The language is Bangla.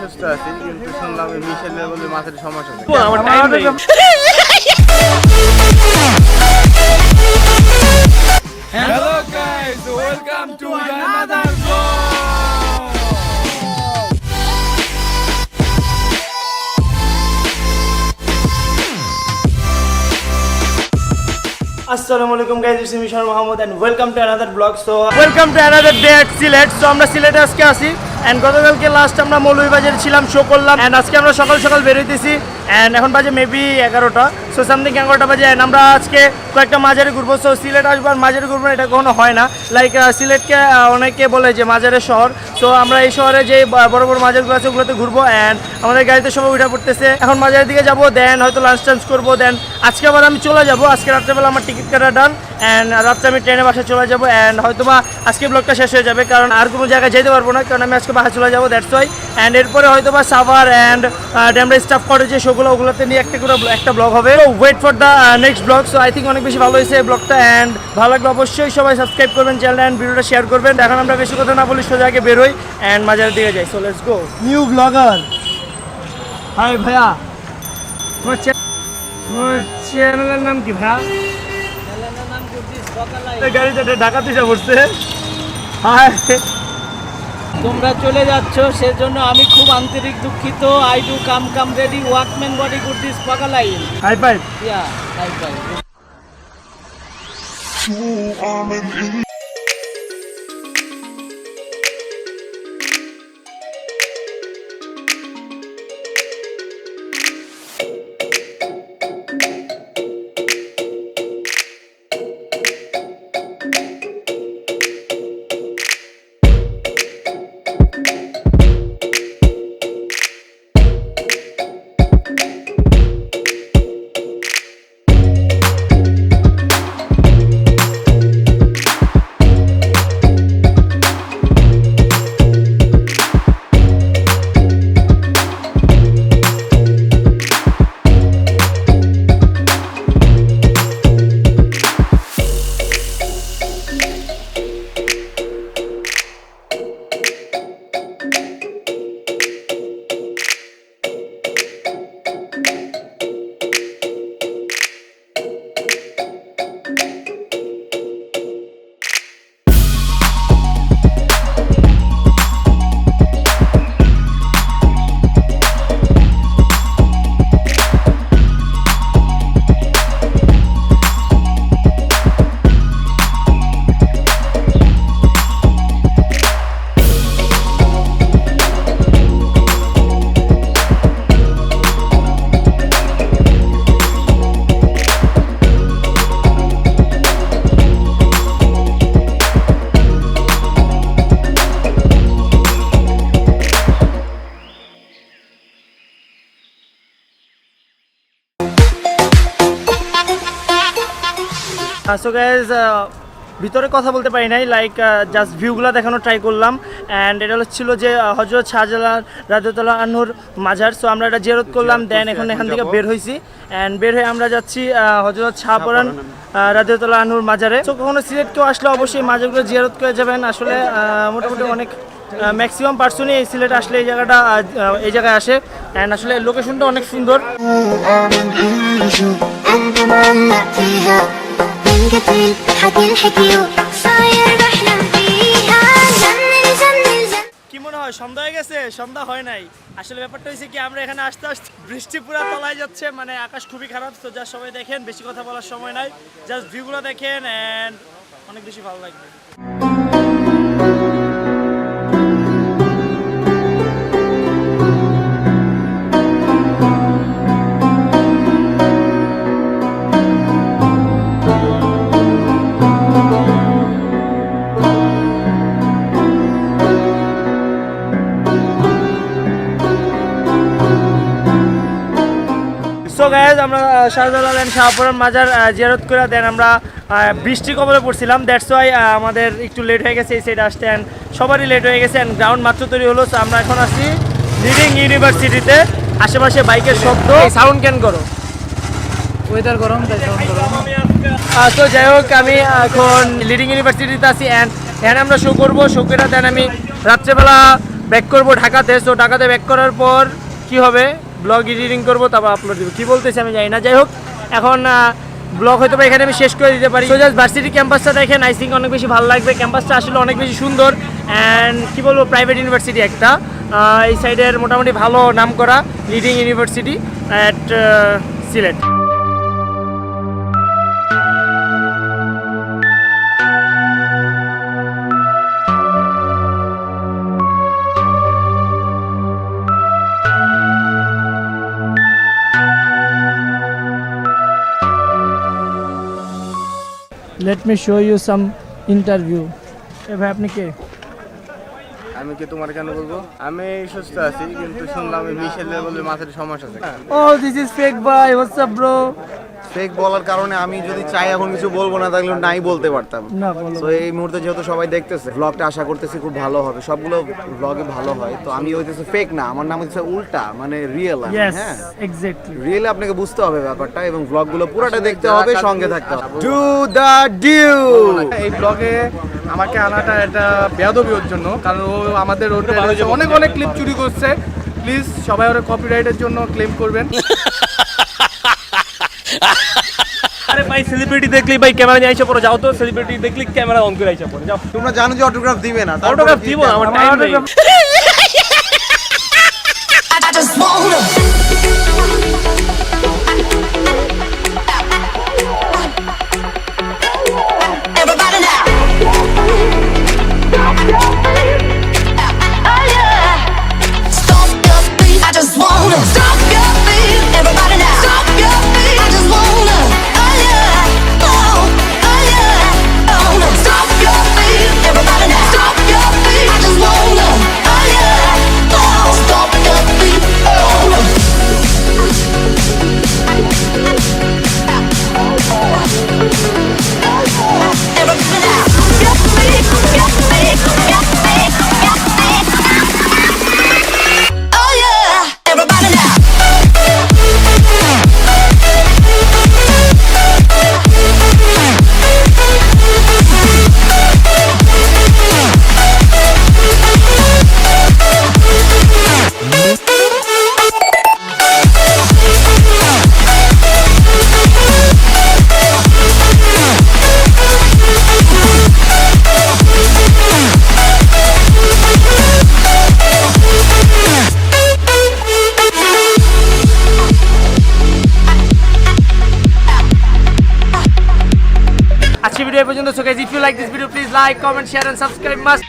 সুস্থ আছি কিন্তু শুনলাম মিশেলের বলে মাথার সমস্যা আমার টাইম নেই। Hello guys, welcome to another আসসালামু আলাইকুম guys it's Mishon Mohammad and welcome to another vlog so welcome to another day at Sylhet so আমরা সিলেটে আজকে আসি এন্ড গতকালকে লাস্ট আমরা মৌলভীবাজারে ছিলাম শো করলাম। অ্যান্ড আজকে আমরা সকাল সকাল বেরোইতেছি অ্যান্ড এখন বাজে মেবি এগারোটা। সো সামথিং এগারোটা বাজে and আমরা আজকে কয়েকটা মাঝারি ঘুরবো সো সিলেট আসব আর মাঝারি ঘুরবো এটা কখনো হয় না। লাইক সিলেটকে অনেকে বলে যে মাঝারের শহর। সো আমরা এই শহরে যে বড় বড় মাজারগুলো আছে, ওগুলোতে ঘুরবো অ্যান্ড আমাদের গাড়িতে সবাই উঠে পড়তেছে। এখন মাজারের দিকে যাব দেন হয়তো লাঞ্চ টাঞ্চ করব দেন আজকে আবার আমি চলে যাব। আজকে রাত্রেবেলা আমার টিকিট কাটা ডান অ্যান্ড রাত্রে আমি ট্রেনে বাসায় চলে যাব অ্যান্ড হয়তো বা আজকে ব্লগটা শেষ হয়ে যাবে, কারণ আর কোনো জায়গায় যেতে পারব না, কারণ আমি আজকে বাসায় চলে যাব দ্যাটস ওয়াই অ্যান্ড এরপরে হয়তো বা সাভার অ্যান্ড ড্যামরা স্টাফ করে যে ওগুলোতে নিয়ে একটা করে একটা ব্লগ হবে। Wait for the next vlog so I think অনেক বেশি ভালো হয়েছে ব্লগটা অ্যান্ড ভালো লাগলে অবশ্যই সবাই সাবস্ক্রাইব করবেন চ্যানেল অ্যান্ড ভিডিওটা শেয়ার করবেন। এখন আমরা বেশি কথা না বলি সোজা আগে বেরোই অ্যান্ড মাঝারের দিকে যাই। So let's go new vlogger hi ভাইয়া। তোমার চ্যা- তোমার চ্যানেলের নাম কি ভাইয়া? গাড়িতে ডাকাতি যা পড়ছে। হাই তোমরা চলে যাচ্ছ সেজন্য আমি খুব আন্তরিক দুঃখিত। I do come come ready walkman body good this পাকালাইন high five yeah hi bye so guys ভিতরে কথা বলতে পারি নাই লাইক জাস্ট ভিউগুলো দেখানো ট্রাই করলাম অ্যান্ড এটা হচ্ছিল যে হজরত শাহজালাল রাজতলা আনুর মাজার সো আমরা এটা জেরত করলাম দেন এখন এখান থেকে বের হয়েছি অ্যান্ড বের হয়ে আমরা যাচ্ছি হজরত শাহপরান রাজতলা আনুর মাজারে তো কখনো সিলেট কেউ আসলে অবশ্যই মাজারগুলো জিয়ারত করে যাবেন আসলে মোটামুটি অনেক ম্যাক্সিমাম পার্সনই এই সিলেট আসলে এই জায়গাটা এই জায়গায় আসে অ্যান্ড আসলে লোকেশনটা অনেক সুন্দর أنت معلق فيها من قتل حد الحكي صاير بحلم فيها جنن جنن جنن কি মনে হয় সন্ধ্যা হয়ে গেছে সন্ধ্যা হয় নাই আসলে ব্যাপারটা হয়েছে কি আমরা এখানে আসতে আসতে বৃষ্টি পুরো তলায় যাচ্ছে মানে আকাশ খুবই খারাপ তো যা সবাই দেখেন বেশি কথা বলার সময় নাই জাস্ট ভিউগুলো দেখেন অ্যান্ড অনেক বেশি ভালো লাগবে আমরা শাহজালাল অ্যান্ড শাহপুরান মাজার জিয়ারত করে দেন। আমরা বৃষ্টি কবলে পড়ছিলাম। দ্যাটস ওয়াই আমাদের একটু লেট হয়ে গেছে এই সাইডে আসতে। অ্যান্ড সবারই লেট হয়ে গেছে। অ্যান্ড গ্রাউন্ড মাত্র তৈরি হলো। সো আমরা এখন আছি লিডিং ইউনিভার্সিটিতে আশেপাশে বাইকের শব্দ। সাউন্ড ক্যান করো। ওয়েদার গরম তাই সাউন্ড গরম তো যাই হোক আমি এখন লিডিং ইউনিভার্সিটিতে আছি। অ্যান্ড এখানে আমরা শো করব। শো করে দেন আমি রাত্রেবেলা ব্যাক করব ঢাকাতে। সো ঢাকাতে ব্যাক করার পর কি হবে? ব্লগ এডিটিং করব, তারপর আপলোড দেবো। কী বলতেছি আমি জানি না। যাই হোক, এখন ব্লগ হয়তো বা এখানে আমি শেষ করে দিতে পারি। সোজাস ভার্সিটি ক্যাম্পাসটা দেখেন আই থিঙ্ক অনেক বেশি ভালো লাগবে। ক্যাম্পাসটা আসলে অনেক বেশি সুন্দর। অ্যান্ড কী বলব প্রাইভেট ইউনিভার্সিটি একটা। এই সাইডের মোটামুটি ভালো নাম করা leading university at Sylhet let me show you some interview এ ভাই আপনি কে আমি কি তোমার কেন বলব? আমি সুস্থ আছি কিন্তু শুনলাম মিশেলের বলে মাথার সমস্যা আছে। ও দিস ইজ ফেক ভাই হোয়াটসঅ্যাপ ব্রো ফেক বলার কারণে আমি যদি চাই এখন কিছু বলব না তাহলে নাই বলতে পারতাম। তো এই মুহূর্তে যেহেতু সবাই দেখতেছে ব্লগটা আশা করতেছি খুব ভালো হবে। সবগুলো ব্লগে ভালো হয়। তো আমি হইতেছে ফেক না আমার নাম হচ্ছে উল্টা মানে রিয়েল হ্যাঁ? এক্স্যাক্টলি রিয়েলি আপনাকে বুঝতে হবে ব্যাপারটা এবং ব্লগগুলো পুরোটা দেখতে হবে সঙ্গে থাকতে হবে। টু দ্য ডিউ এই ব্লগে আমাকে আনাটা এটা বেয়াদবি ওর জন্য কারণ ও আমাদের ওর অনেক অনেক ক্লিপ চুরি করছে। প্লিজ সবাই ওর কপিরাইটের জন্য ক্লেম করবেন। আরে ভাই সেলিব্রিটি দেখলি ভাই ক্যামেরা নিয়ে আইসা পড়ো। যাও তো সেলিব্রিটি দেখলি ক্যামেরা অন করে আইসা পড়ো যাও। তোমরা জানো যে অটোগ্রাফ দিবে না তারপরে অটোগ্রাফ কি দিব আমার টাইম নেই। এই পর্যন্ত so guys if you like this video please like comment share and subscribe must